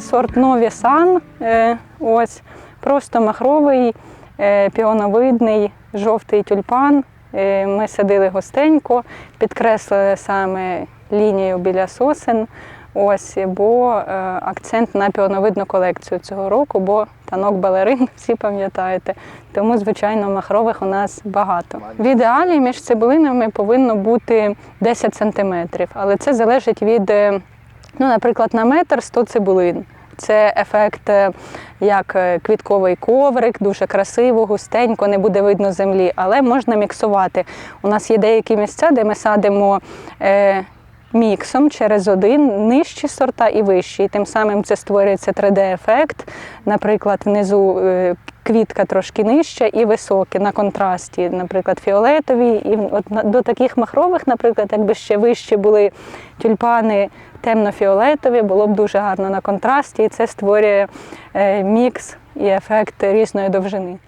сорт Нові Сан. е, Ось просто махровий, е, піоновидний, жовтий тюльпан. Е, Ми садили густенько, підкреслили саме лінію біля сосен. Ось, бо акцент на піоновидну колекцію цього року, бо танок балерин, всі пам'ятаєте. Тому, звичайно, махрових у нас багато. В ідеалі між цибулинами повинно бути 10 сантиметрів, але це залежить від, ну, наприклад, на метр 100 цибулин. Це ефект е, як е, квітковий коврик, дуже красиво, густенько, не буде видно землі, але можна міксувати. У нас є деякі місця, де ми садимо е, міксом через один нижчі сорта і вищі. І тим самим це створюється 3D-ефект. Наприклад, внизу е, квітка трошки нижча і високі на контрасті, наприклад, фіолетові. І от до таких махрових, наприклад, якби ще вищі були тюльпани темно-фіолетові, було б дуже гарно на контрасті, і це створює е, мікс і ефект різної довжини.